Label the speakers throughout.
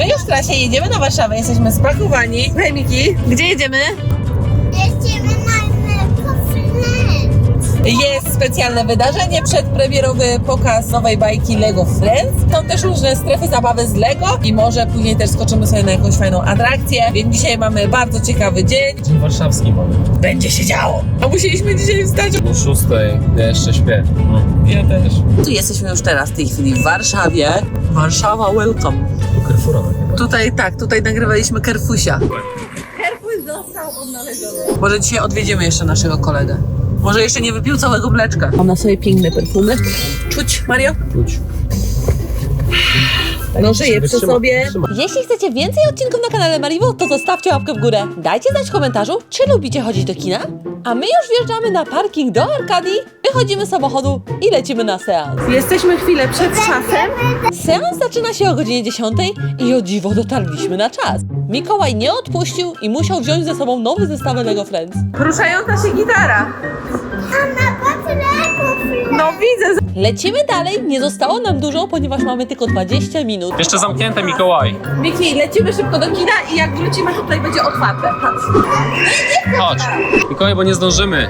Speaker 1: My już w trasie jedziemy na Warszawę, jesteśmy spakowani. Hej Miki, gdzie jedziemy?
Speaker 2: Jedziemy na.
Speaker 1: Jest specjalne wydarzenie, przedpremierowy pokaz nowej bajki Lego Friends. Są też różne strefy zabawy z Lego i może później też skoczymy sobie na jakąś fajną atrakcję. Więc dzisiaj mamy bardzo ciekawy dzień.
Speaker 3: Dzień warszawski mamy.
Speaker 1: Będzie się działo. A musieliśmy dzisiaj wstać.
Speaker 3: O szóstej, ja jeszcze śpię. No.
Speaker 1: Ja też. Tu jesteśmy już teraz w tej chwili w Warszawie. Warszawa, welcome. Tutaj tak, tutaj nagrywaliśmy Kerfusia. Kerfus został odnaleziony. Może dzisiaj odwiedzimy jeszcze naszego kolegę. Może jeszcze nie wypił całego mleczka. Mam na sobie piękne perfumy. Czuć, Mario?
Speaker 3: Czuć.
Speaker 1: No żyje przy sobie.
Speaker 4: Jeśli chcecie więcej odcinków na kanale Mariwo, to zostawcie łapkę w górę. Dajcie znać w komentarzu, czy lubicie chodzić do kina. A my już wjeżdżamy na parking do Arkadii, wychodzimy z samochodu i lecimy na seans.
Speaker 1: Jesteśmy chwilę przed czasem.
Speaker 4: Seans zaczyna się o godzinie 10 i o dziwo dotarliśmy na czas. Mikołaj nie odpuścił i musiał wziąć ze sobą nowy zestaw Lego Friends.
Speaker 1: Ruszająca się gitara. No widzę.
Speaker 4: Lecimy dalej, nie zostało nam dużo, ponieważ mamy tylko 20 minut.
Speaker 3: Jeszcze zamknięte Mikołaj.
Speaker 1: Miki, lecimy szybko do kina i jak wrócimy, to tutaj będzie otwarte. Patrz.
Speaker 3: Chodź. Mikołaj, bo nie zdążymy.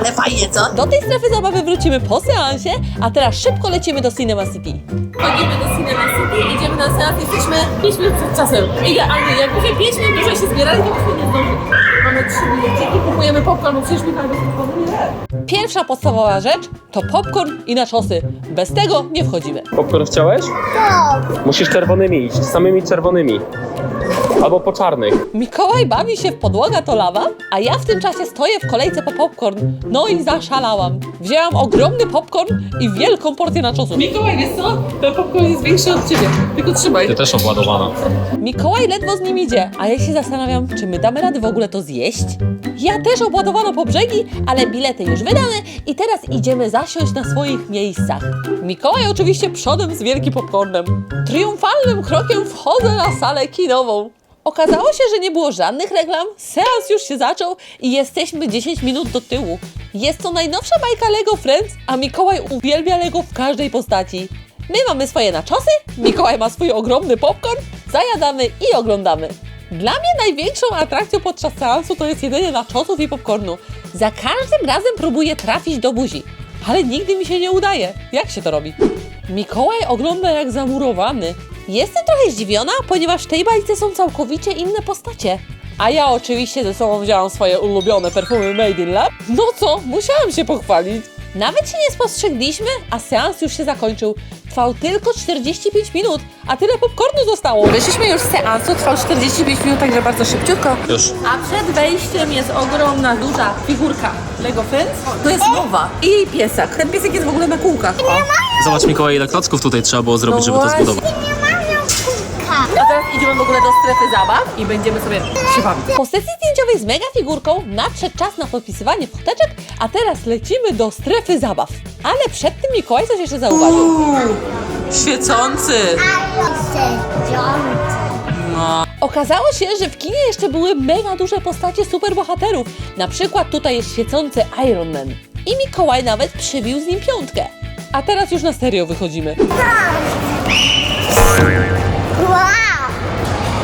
Speaker 1: Ale fajnie, co?
Speaker 4: Do tej strefy zabawy wrócimy po seansie, a teraz szybko lecimy do Cinema City.
Speaker 1: Chodzimy do Cinema City, idziemy na seans, jesteśmy 5 minut przed czasem. Idealnie, jakbyśmy 5 minut dłużej się zbierali, to byśmy nie zdążyli. Mamy 3 minuty i kupujemy popcorn, bo przecież popcornu nie.
Speaker 4: Pierwsza podstawowa rzecz to popcorn i naczosy. Bez tego nie wchodzimy.
Speaker 3: Popcorn chciałeś? Musisz czerwonymi iść, samymi czerwonymi. Albo po czarnych.
Speaker 4: Mikołaj bawi się w podłoga to lawa, a ja w tym czasie stoję w kolejce po popcorn. No i zaszalałam. Wzięłam ogromny popcorn i wielką porcję naczosów.
Speaker 1: Mikołaj, wiesz co? Ten popcorn jest większy od ciebie. Tylko trzymaj.
Speaker 3: Ty też obładowana.
Speaker 4: Mikołaj ledwo z nim idzie, a ja się zastanawiam, czy my damy radę w ogóle to zjeść? Ja też obładowano po brzegi, ale bilety już wydane i teraz idziemy zasiąść na swoich miejscach. Mikołaj oczywiście przodem z wielkim popcornem. Triumfalnym krokiem wchodzę na salę Okazało się, że nie było żadnych reklam, seans już się zaczął i jesteśmy 10 minut do tyłu. Jest to najnowsza bajka Lego Friends, a Mikołaj uwielbia Lego w każdej postaci. My mamy swoje naczosy, Mikołaj ma swój ogromny popcorn, zajadamy i oglądamy. Dla mnie największą atrakcją podczas seansu to jest jedzenie naczosów i popcornu. Za każdym razem próbuję trafić do buzi, ale nigdy mi się nie udaje. Jak się to robi? Mikołaj ogląda jak zamurowany. Jestem trochę zdziwiona, ponieważ w tej bajce są całkowicie inne postacie. A ja oczywiście ze sobą wzięłam swoje ulubione perfumy Made in Lab. No co, musiałam się pochwalić. Nawet się nie spostrzegliśmy, a seans już się zakończył. Trwał tylko 45 minut, a tyle popcornu zostało.
Speaker 1: Wyszliśmy już z seansu, trwał 45 minut, także bardzo szybciutko.
Speaker 3: Już.
Speaker 1: A przed wejściem jest ogromna, duża figurka Lego Friends. To jest nowa. I jej piesak. Ten piesek jest w ogóle na kółkach. O.
Speaker 3: Zobacz Mikołaj, ile klocków tutaj trzeba było zrobić,
Speaker 1: No
Speaker 3: żeby to zbudować.
Speaker 1: A teraz idziemy w ogóle do strefy zabaw i będziemy sobie się bawić.
Speaker 4: Po sesji zdjęciowej z mega figurką nadszedł czas na podpisywanie foteczek, a teraz lecimy do strefy zabaw. Ale przed tym Mikołaj coś jeszcze zauważył.
Speaker 1: Świecący. No.
Speaker 4: Okazało się, że w kinie jeszcze były mega duże postacie superbohaterów. Na przykład tutaj jest świecący Iron Man. I Mikołaj nawet przybił z nim piątkę. A teraz już na serio wychodzimy.
Speaker 2: Wow!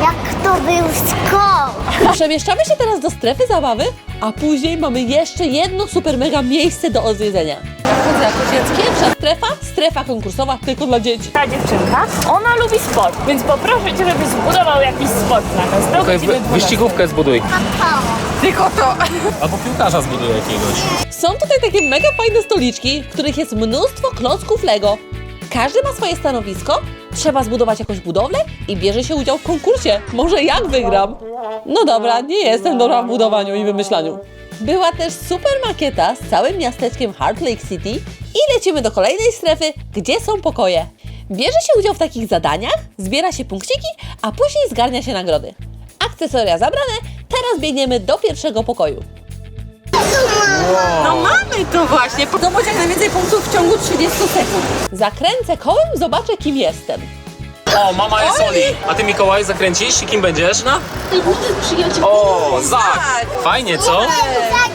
Speaker 2: Jak to był skok!
Speaker 4: Przemieszczamy się teraz do strefy zabawy, a później mamy jeszcze jedno super mega miejsce do odwiedzenia. Chodzę jakoś jest pierwsza strefa, strefa konkursowa tylko dla dzieci.
Speaker 5: ta dziewczynka, ona lubi sport, więc poproszę cię, żebyś zbudował jakiś sport na nas. Do
Speaker 3: Okej,
Speaker 5: godziny
Speaker 3: wy-
Speaker 5: 12.
Speaker 3: wyścigówkę zbuduj.
Speaker 1: Tylko to.
Speaker 3: Albo piłkarza zbuduj jakiegoś.
Speaker 4: Są tutaj takie mega fajne stoliczki, w których jest mnóstwo klocków Lego. Każdy ma swoje stanowisko, trzeba zbudować jakąś budowlę i bierze się udział w konkursie. Może jak wygram? No dobra, nie jestem dobra w budowaniu i wymyślaniu. Była też super makieta z całym miasteczkiem Heart Lake City i lecimy do kolejnej strefy, gdzie są pokoje. Bierze się udział w takich zadaniach, zbiera się punkciki, a później zgarnia się nagrody. Akcesoria zabrane, teraz biegniemy do pierwszego pokoju.
Speaker 1: No mamy to właśnie. Zobacz jak najwięcej punktów w ciągu 30 sekund.
Speaker 4: Zakręcę kołem, zobaczę kim jestem.
Speaker 3: O, mama jest Oli. A ty Mikołaj zakręcisz i kim będziesz?
Speaker 1: No.
Speaker 3: O, Zak. Fajnie, co?
Speaker 2: Tak,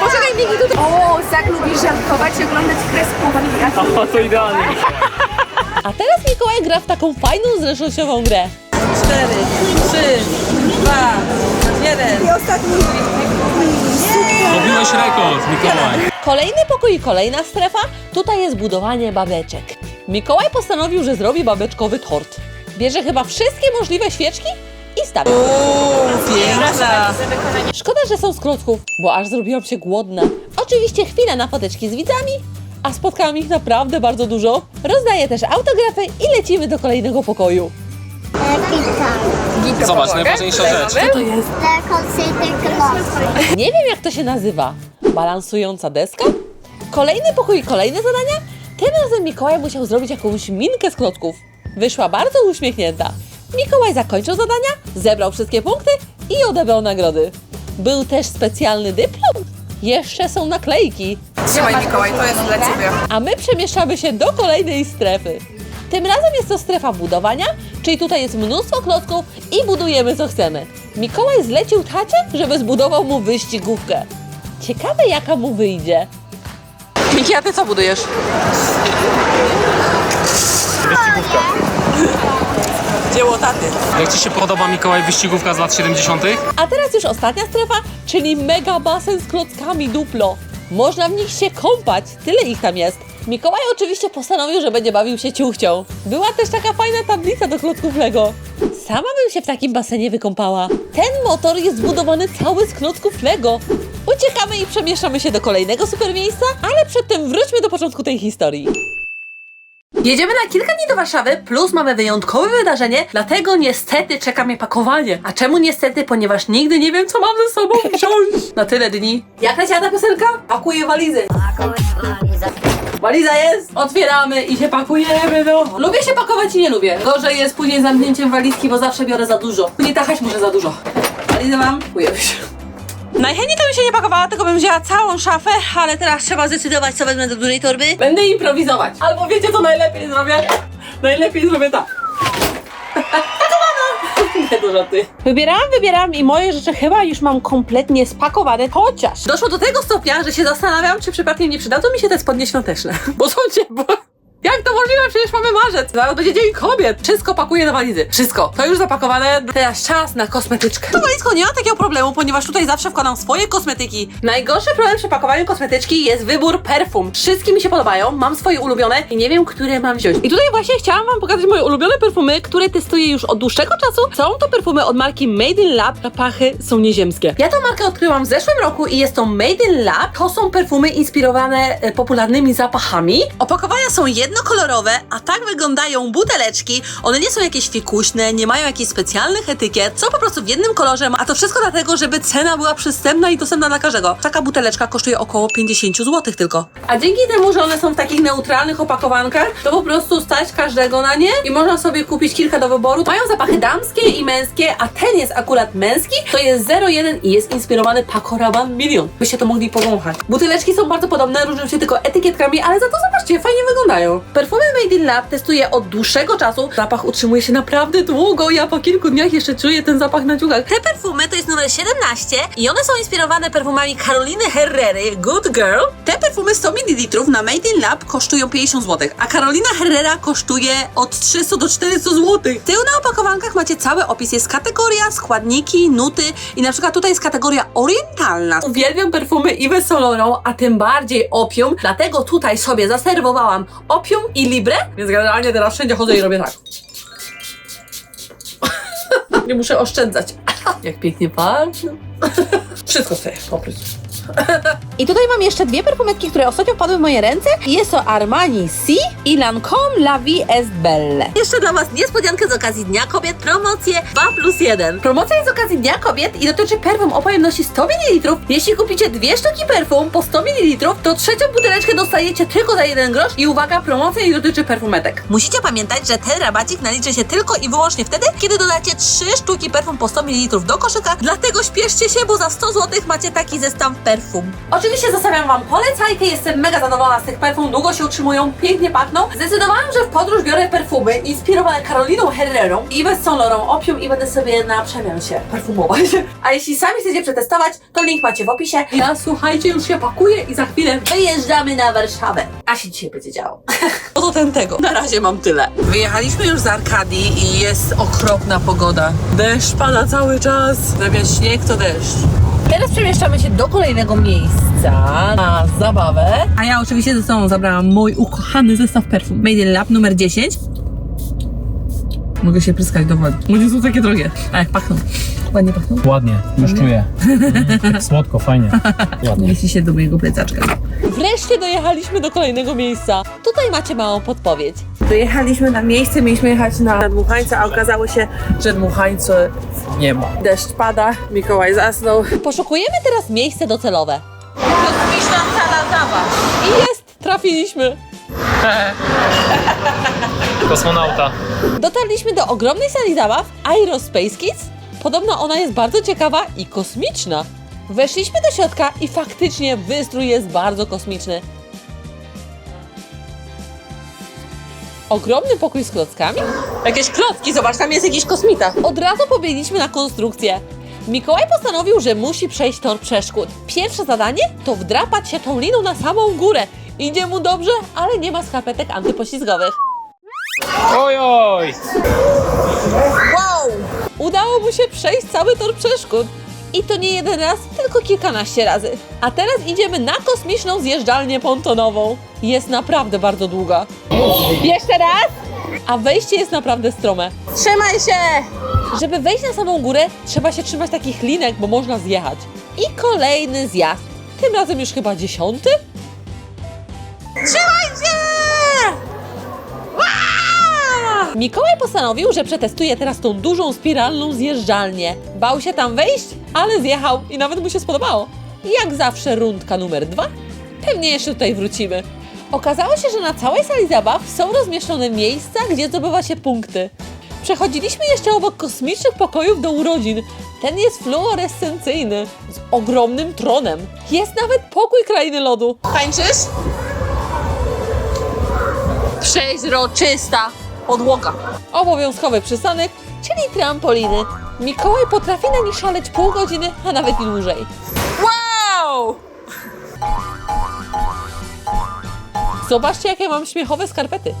Speaker 1: Poczekaj, Miki, tutaj.
Speaker 6: O, Zak lubi żartować i oglądać kreskówki.
Speaker 3: O, to idealnie.
Speaker 4: A teraz Mikołaj gra w taką fajną zręcznościową grę.
Speaker 1: 4, 3, 2, 1.
Speaker 3: Robiłeś rekord, Mikołaj.
Speaker 4: Kolejny pokój i kolejna strefa. Tutaj jest budowanie babeczek. Mikołaj postanowił, że zrobi babeczkowy tort. Bierze chyba wszystkie możliwe świeczki i stawia.
Speaker 1: Piękna.
Speaker 4: Szkoda, że są z klocków, bo aż zrobiłam się głodna. Oczywiście chwilę na foteczki z widzami, a spotkałam ich naprawdę bardzo dużo. Rozdaję też autografy i lecimy do kolejnego pokoju.
Speaker 3: Zobacz, najważniejsza rzecz.
Speaker 1: Co to jest?
Speaker 4: Nie wiem, jak to się nazywa. Balansująca deska? Kolejny pokój i kolejne zadania? Tym razem Mikołaj musiał zrobić jakąś minkę z klocków. Wyszła bardzo uśmiechnięta. Mikołaj zakończył zadania, zebrał wszystkie punkty i odebrał nagrody. Był też specjalny dyplom. Jeszcze są naklejki.
Speaker 1: Trzymaj Mikołaj, to jest dla Ciebie.
Speaker 4: A my przemieszczamy się do kolejnej strefy. Tym razem jest to strefa budowania, czyli tutaj jest mnóstwo klocków i budujemy co chcemy. Mikołaj zlecił tacie, żeby zbudował mu wyścigówkę. Ciekawe jaka mu wyjdzie.
Speaker 1: Miki, a Ty co budujesz? Dzieło taty.
Speaker 3: Jak Ci się podoba Mikołaj wyścigówka z lat 70.?
Speaker 4: A teraz już ostatnia strefa, czyli mega basen z klockami duplo. Można w nich się kąpać, tyle ich tam jest. Mikołaj oczywiście postanowił, że będzie bawił się ciuchcią. Była też taka fajna tablica do klocków Lego. Sama bym się w takim basenie wykąpała. Ten motor jest zbudowany cały z klocków Lego. Uciekamy i przemieszczamy się do kolejnego super miejsca, ale przedtem wróćmy do początku tej historii. Jedziemy na kilka dni do Warszawy, plus mamy wyjątkowe wydarzenie, dlatego niestety czeka mnie pakowanie. A czemu niestety? Ponieważ nigdy nie wiem, co mam ze sobą wziąć na tyle dni. Jak leciała ta piosenka? Pakuję walizy. Waliza jest, otwieramy i się pakujemy, no. Lubię się pakować i nie lubię. Gorzej jest później z zamknięciem walizki, bo zawsze biorę za dużo. Nie tachać muszę za dużo. Walizę mam, pakujemy się. Najchętniej to bym się nie pakowała, tylko bym wzięła całą szafę, ale teraz trzeba zdecydować, co wezmę do dużej torby. Będę improwizować. Albo wiecie, co najlepiej zrobię? Najlepiej zrobię tak. Nie to żarty. Wybierałam, wybierałam i moje rzeczy chyba już mam kompletnie spakowane, chociaż doszło do tego stopnia, że się zastanawiam, czy przypadkiem nie przydadzą mi się te spodnie świąteczne. Bo są ciepłe. Jak to możliwe? Przecież mamy marzec. Zaraz będzie Dzień Kobiet. Wszystko pakuję do walizy. Wszystko. To już zapakowane. Teraz czas na kosmetyczkę. To walizko nie ma takiego problemu, ponieważ tutaj zawsze wkładam swoje kosmetyki. Najgorszy problem przy pakowaniu kosmetyczki jest wybór perfum. Wszystkie mi się podobają, mam swoje ulubione i nie wiem, które mam wziąć. I tutaj właśnie chciałam wam pokazać moje ulubione perfumy, które testuję już od dłuższego czasu. Są to perfumy od marki Made in Lab. Zapachy są nieziemskie. Ja tą markę odkryłam w zeszłym roku i jest to Made in Lab. To są perfumy inspirowane e, popularnymi zapachami. Opakowania są jednokolorowe, a tak wyglądają buteleczki. One nie są jakieś fikuśne, nie mają jakichś specjalnych etykiet. Są po prostu w jednym kolorze, a to wszystko dlatego, żeby cena była przystępna i dostępna dla każdego. Taka buteleczka kosztuje około 50 zł tylko. A dzięki temu, że one są w takich neutralnych opakowankach, to po prostu stać każdego na nie i można sobie kupić kilka do wyboru. Mają zapachy damskie i męskie, a ten jest akurat męski. To jest 01 i jest inspirowany Pakoraban Milion. Byście to mogli powąchać. Buteleczki są bardzo podobne, różnią się tylko etykietkami, ale za to zobaczcie, fajnie wyglądają. Perfumy Made in Lab testuję od dłuższego czasu. Zapach utrzymuje się naprawdę długo. Ja po kilku dniach jeszcze czuję ten zapach na ciuchach. Te perfumy to jest numer 17 i one są inspirowane perfumami Caroliny Herrery Good Girl. Te perfumy 100 ml na Made in Lab kosztują 50 zł, a Carolina Herrera kosztuje od 300 do 400 zł. Tył na opakowankach macie cały opis. Jest kategoria, składniki, nuty i na przykład tutaj jest kategoria orientalna. Uwielbiam perfumy Saint Laurent, a tym bardziej opium, dlatego tutaj sobie zaserwowałam opium i libre, więc generalnie teraz wszędzie chodzę i robię tak. Nie muszę oszczędzać. Jak pięknie pachną. Wszystko sobie oprócz. I tutaj mam jeszcze dwie perfumetki, które ostatnio wpadły w moje ręce. Jest to Armani C i Lancome La Vie est Belle. Jeszcze dla Was niespodziankę z okazji Dnia Kobiet, promocję 2 plus 1. Promocja jest z okazji Dnia Kobiet i dotyczy perfum o pojemności 100 ml. Jeśli kupicie dwie sztuki perfum po 100 ml, to trzecią buteleczkę dostajecie tylko za jeden grosz i uwaga, promocja nie dotyczy perfumetek. Musicie pamiętać, że ten rabacik naliczy się tylko i wyłącznie wtedy, kiedy dodacie trzy sztuki perfum po 100 ml do koszyka, dlatego śpieszcie się, bo za 100 zł macie taki zestaw perfum perfum. Oczywiście zostawiam Wam polecajkę, jestem mega zadowolona z tych perfum, długo się utrzymują, pięknie pachną. Zdecydowałam, że w podróż biorę perfumy inspirowane Karoliną Herrerą i Saint Laurent Opium i będę sobie na przemian się perfumować. A jeśli sami chcecie przetestować, to link macie w opisie. Ja słuchajcie, już się pakuję i za chwilę wyjeżdżamy na Warszawę. A się dzisiaj będzie działo. Oto ten tego. Na razie mam tyle.
Speaker 1: Wyjechaliśmy już z Arkadii i jest okropna pogoda. Deszcz pada cały czas. Zamiast śnieg to deszcz. Teraz przemieszczamy się do kolejnego miejsca na zabawę. A ja oczywiście ze sobą zabrałam mój ukochany zestaw perfum Made in Lab numer 10. Mogę się pryskać do wody. Ludzie są takie drogie. A jak pachną? Ładnie pachną?
Speaker 6: Ładnie, już czuję. Tak słodko, fajnie. Ładnie.
Speaker 1: Mieści się do mojego plecaczka.
Speaker 4: Wreszcie dojechaliśmy do kolejnego miejsca. Tutaj macie małą podpowiedź.
Speaker 1: Dojechaliśmy na miejsce, mieliśmy jechać na dmuchańca, a okazało się, że dmuchańca nie ma. Deszcz pada, Mikołaj zasnął.
Speaker 4: Poszukujemy teraz miejsce docelowe.
Speaker 1: Kosmiczna sala zabaw.
Speaker 4: I jest! Trafiliśmy!
Speaker 6: Kosmonauta.
Speaker 4: Dotarliśmy do ogromnej sali zabaw Aerospace Kids. Podobno ona jest bardzo ciekawa i kosmiczna. Weszliśmy do środka i faktycznie wystrój jest bardzo kosmiczny. Ogromny pokój z klockami.
Speaker 1: Jakieś klocki, zobacz, tam jest jakiś kosmita.
Speaker 4: Od razu pobiegliśmy na konstrukcję. Mikołaj postanowił, że musi przejść tor przeszkód. Pierwsze zadanie to wdrapać się tą liną na samą górę. Idzie mu dobrze, ale nie ma skarpetek antypoślizgowych.
Speaker 6: Oj, oj!
Speaker 4: Udało mu się przejść cały tor przeszkód. I to nie jeden raz, tylko kilkanaście razy. A teraz idziemy na kosmiczną zjeżdżalnię pontonową. Jest naprawdę bardzo długa. Jeszcze raz! A wejście jest naprawdę strome.
Speaker 1: Trzymaj się!
Speaker 4: Żeby wejść na samą górę, trzeba się trzymać takich linek, bo można zjechać. I kolejny zjazd. Tym razem już chyba dziesiąty?
Speaker 1: Trzymaj się!
Speaker 4: Mikołaj postanowił, że przetestuje teraz tą dużą spiralną zjeżdżalnię. Bał się tam wejść, ale zjechał i nawet mu się spodobało. Jak zawsze rundka numer dwa. Pewnie jeszcze tutaj wrócimy. Okazało się, że na całej sali zabaw są rozmieszczone miejsca, gdzie zdobywa się punkty. Przechodziliśmy jeszcze obok kosmicznych pokojów do urodzin. Ten jest fluorescencyjny, z ogromnym tronem. Jest nawet pokój krainy lodu.
Speaker 1: Tańczysz? Przeźroczysta podłoga.
Speaker 4: Obowiązkowy przystanek, czyli trampoliny. Mikołaj potrafi na nich szaleć pół godziny, a nawet i dłużej.
Speaker 1: Wow!
Speaker 4: Zobaczcie, jakie mam śmiechowe skarpety.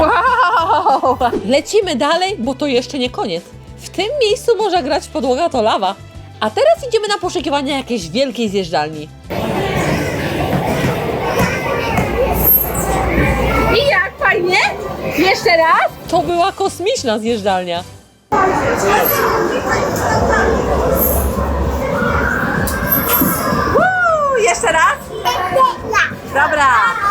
Speaker 4: Wow! Lecimy dalej, bo to jeszcze nie koniec. W tym miejscu może grać podłoga to lawa. A teraz idziemy na poszukiwania jakiejś wielkiej zjeżdżalni.
Speaker 1: I jak, fajnie? Jeszcze raz?
Speaker 4: To była kosmiczna zjeżdżalnia.
Speaker 1: Uuu, jeszcze raz? Dobra.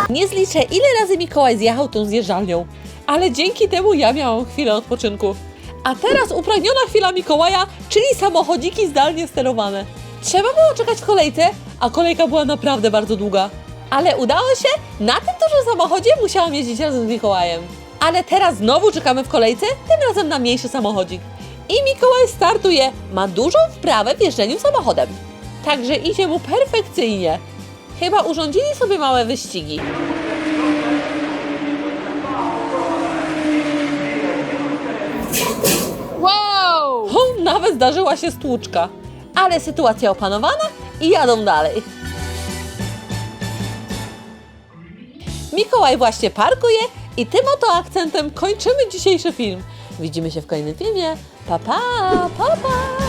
Speaker 4: Nie zliczę, ile razy Mikołaj zjechał tą zjeżdżalnią, ale dzięki temu ja miałam chwilę odpoczynku. A teraz upragniona chwila Mikołaja, czyli samochodziki zdalnie sterowane. Trzeba było czekać w kolejce, a kolejka była naprawdę bardzo długa. Ale udało się, na tym dużym samochodzie musiałam jeździć razem z Mikołajem. Ale teraz znowu czekamy w kolejce, tym razem na mniejszy samochodzik. I Mikołaj startuje, ma dużą wprawę w jeżdżeniu samochodem. Także idzie mu perfekcyjnie. Chyba urządzili sobie małe wyścigi.
Speaker 5: Wow!
Speaker 4: O, nawet zdarzyła się stłuczka. Ale sytuacja opanowana i jadą dalej. Mikołaj właśnie parkuje i tym oto akcentem kończymy dzisiejszy film. Widzimy się w kolejnym filmie. Pa, pa, pa, pa.